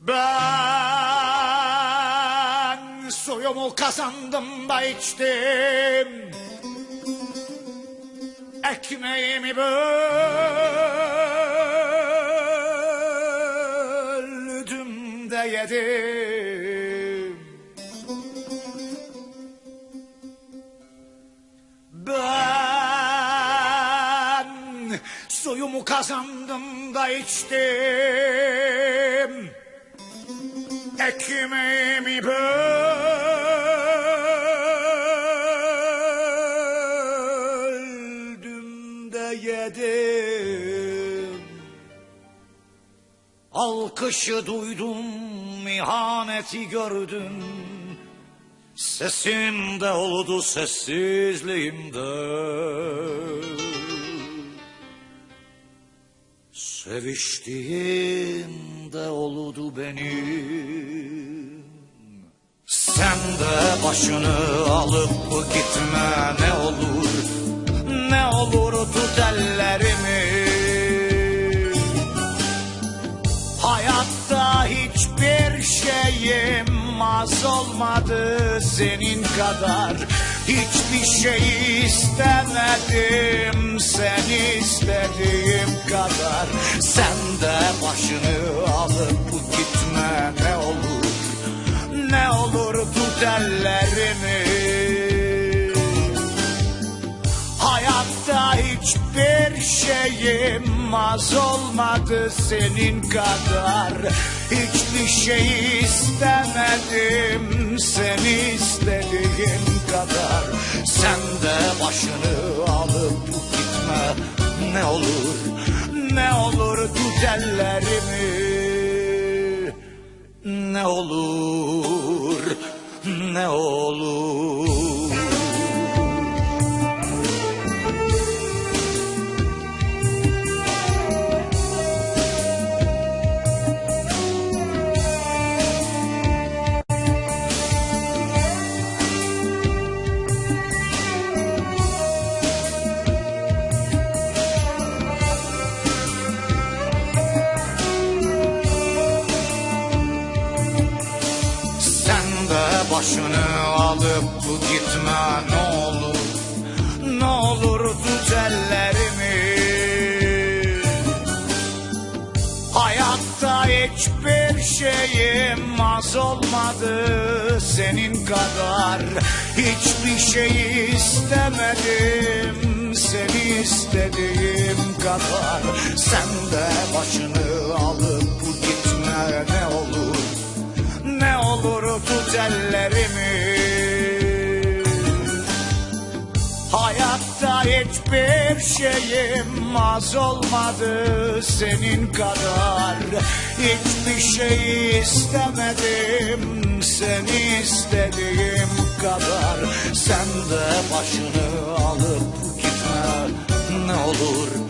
Ben suyumu kazandım da içtim. Ekmeğimi böldüm de yedim. Kazandım da içtim. Ekmeğimi böldüm de yedim. Alkışı duydum, ihaneti gördüm. Sesimde oldu sessizliğimde Seviştiğimde oldu benim. Sen de başını alıp gitme ne olur Ne olur tut ellerimi Hayatta hiçbir şeyim az olmadı senin kadar Hiçbir şey istemedim seni istediğim kadar. Sen de başını alıp gitme ne olur Ne olur tut ellerimi Hayatta hiçbir şeyim az olmadı senin kadar. Hiçbir şey istemedim seni istediğim kadar Sen de başını alıp gitme. Ne olur Ne olur tut ellerimi Ne olur ne olur başını alıp gitme ne olur Ne olur tut Hayatta hiçbir şeyim az olmadı senin kadar. Hiçbir şey istemedim seni istediğim kadar. Sen de başını Hayatta hiçbir şeyim az olmadı senin kadar. Hiçbir şey istemedim seni istediğim kadar. Sen de başını alıp gitme ne olur